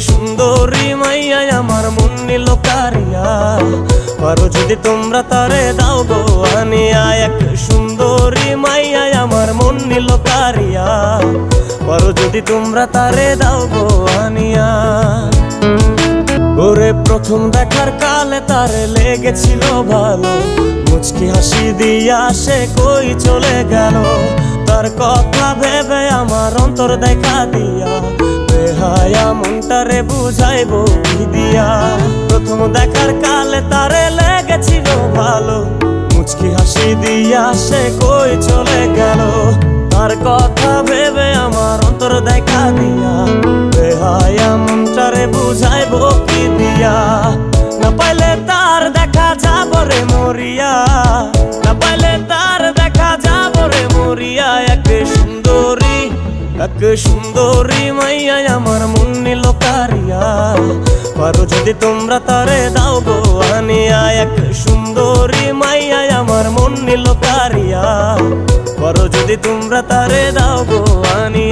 সুন্দরী মাইয়া আমার মন নিল কারিয়া পারো যদি তোমরা তারে দাও গো, আনিয়া এক সুন্দরী মাইয়া আমার মন নিল কারিয়া পারো যদি তোমরা তারে দাও গো, আনিয়া। ওরে প্রথম দেখার কালে তারে লেগেছিল ভালো। মুচকি হাসি দিয়া সে কই চলে গেল? তার কথা ভেবে আমার অন্তর দেখা দিয়া। বেহায়া মনটারে বুঝাইবো দিয়া? প্রথম দেখার কালে তারে লেগেছিল ভালো। মুচকি হাসি দিয়া সে কই চলে গেল? তার কথা ভেবে আমার অন্তর দেখা দিয়া। বেহায়া মনটারে বুঝাইবো কি দিয়া? না পাইলে তার দেখা যাব রে মরিয়া। না পাইলে তার দেখা যাব রে মরিয়া। এক সুন্দরী এক সুন্দরী মাইয়া, আমার মুন্নি লোকারিয়া কারিয়া। পারো যদি তোমরা তারে দাও গো, আনিয়া এক সুন্দরী মাইয়া, আমার মুন্নি লোকারিয়া কারিয়া। পারো যদি তোমরা তারে দাও গো, আনিয়া